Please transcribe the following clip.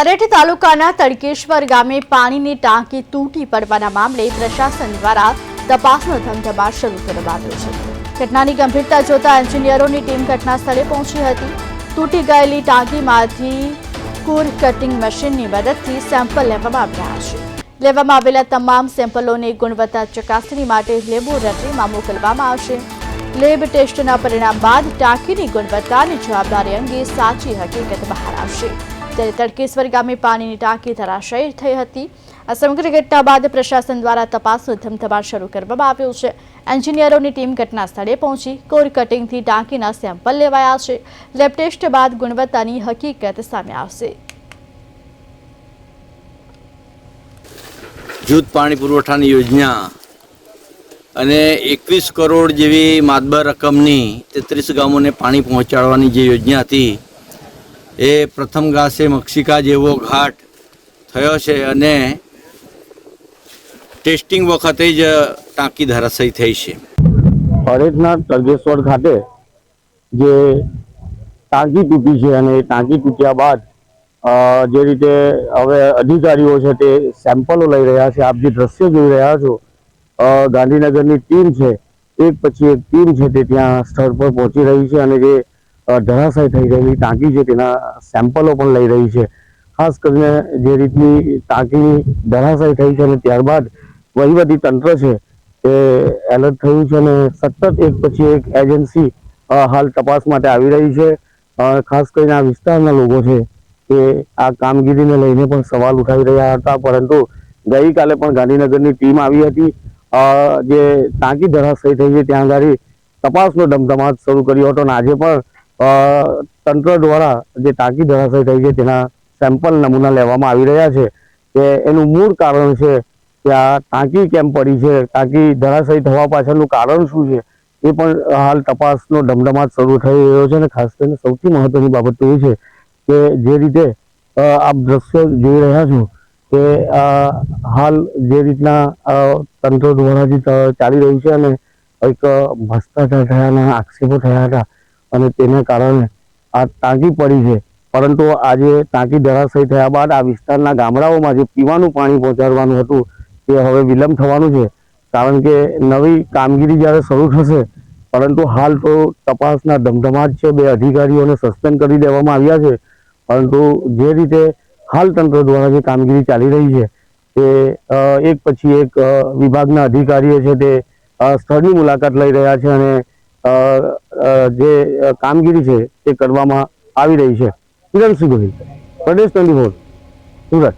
અરેઠ તાલુકાના તડકેશ્વર ગામે પાણીની ટાંકી તૂટી પડવાના મામલે પ્રશાસન દ્વારા તપાસનો ધમધમા શરૂ કરવામાં આવ્યો છે. ઘટનાની ગંભીરતા જોતા એન્જિનિયરોની ટીમ ઘટના સ્થળે પહોંચી હતી. તૂટી ગયેલી ટાંકીમાંથી કુર કટિંગ મશીનની મદદથી સેમ્પલ લેવામાં આવ્યા છે. લેવામાં આવેલા તમામ સેમ્પલોની ગુણવત્તા ચકાસણી માટે લેબોરેટરીમાં મોકલવામાં આવશે. લેબ ટેસ્ટના પરિણામ બાદ ટાંકીની ગુણવત્તાની જવાબદારી અંગે સાચી હકીકત બહાર આવશે. ત્યારે તડકેશ્વર ગામે પાણીની ટાંકી ધરાશયી થઈ હતી. આ સમગ્ર ઘટના બાદ પ્રશાસન દ્વારા તપાસનો ધમધમાટ શરૂ કરવામાં આવ્યો છે. એન્જિનિયરોની ટીમ ઘટના સ્થળે પહોંચી. કોર કટિંગથી ટાંકીના સેમ્પલ લેવાયા છે. લેબ ટેસ્ટ બાદ ગુણવત્તાની હકીકત સામે આવશે. જૂથ પાણી પુરવઠાની યોજના અને એકવીસ કરોડ જેવી માતબર રકમની તેત્રીસ ગામોને પાણી પહોંચાડવાની જે યોજના હતી એ પ્રથમ ગાસે મક્ષિકા જેવો ઘાટ થયો છે અને ટેસ્ટિંગ વખતે જ ટાંકી ધરાશયી થઈ છે. હરેકના તળગેશ્વર ખાતે જે ટાંકી તૂટી છે અને એ ટાંકી તૂટ્યા બાદ જે રીતે હવે અધિકારીઓ છે તે સેમ્પલો લઈ રહ્યા છે, આપ જે દ્રશ્યો જોઈ રહ્યા છો ગાંધીનગરની ટીમ છે એક પછી એક ટીમ છે તે ત્યાં સ્થળ પર પહોંચી રહી છે અને જે ધરાશાયી થઈ રહેલી ટાંકી છે, તેના સેમ્પલો પણ લઈ રહી છે. ખાસ કરીને જે રીતની ટાંકી ધરાશાય થઈ છે અને ત્યારબાદ વહીવટી તંત્ર છે તે એલર્ટ થયું છે અને સતત એક પછી એક એજન્સી હાલ તપાસ માટે આવી રહી છે. ખાસ કરીને આ વિસ્તારના લોકો છે કે આ કામગીરીને લઈને પણ સવાલ ઉઠાવી રહ્યા હતા. પરંતુ ગઈકાલે પણ ગાંધીનગરની ટીમ આવી હતી. જે ટાંકી ધરાશય થઈ છે, ત્યાં આગળ તપાસનો ધમધમાટ શરૂ કર્યો હતો અને આજે પણ તંત્ર દ્વારા જે ટાંકી ધરાશય થઈ છે, તેના સેમ્પલ નમૂના લેવામાં આવી રહ્યા છે. કે એનું મૂળ કારણ છે કે આ ટાંકી કેમ પડી છે, ટાંકી ધરાશય થવા પાછળનું કારણ શું છે, એ પણ હાલ તપાસનો ધમધમાટ શરૂ થઈ રહ્યો છે અને ખાસ કરીને સૌથી મહત્વની બાબત એ છે કે જે રીતે આપ દ્રશ્ય જોઈ રહ્યા છો કે હાલ જે રીતના તંત્ર દ્વારા જે ચાલી રહ્યું છે અને એક ભ્રષ્ટાચાર થયાના આક્ષેપો થયા હતા અને તેને કારણે આ ટાંકી પડી છે. પરંતુ આજે ટાંકી ધરાશયી થયા બાદ આ વિસ્તારના ગામડાઓમાં જે પીવાનું પાણી પહોંચાડવાનું હતું, તે હવે વિલંબ થવાનું છે. કારણ કે નવી કામગીરી જ્યારે શરૂ થશે, પરંતુ હાલ તો તપાસના ધમધમાટ છે, બે અધિકારીઓને સસ્પેન્ડ કરી દેવામાં આવ્યા છે. પરંતુ જે રીતે હાલ તંત્ર દ્વારા જે કામગીરી ચાલી રહી છે, તે એક પછી એક વિભાગના અધિકારીઓ છે તે સ્થળની મુલાકાત લઈ રહ્યા છે અને જે કામગીરી છે તે કરવામાં આવી રહી છે. કિરણ ગોહિલ પ્રદેશ ટ્વેન્ટી ફોર સુરત.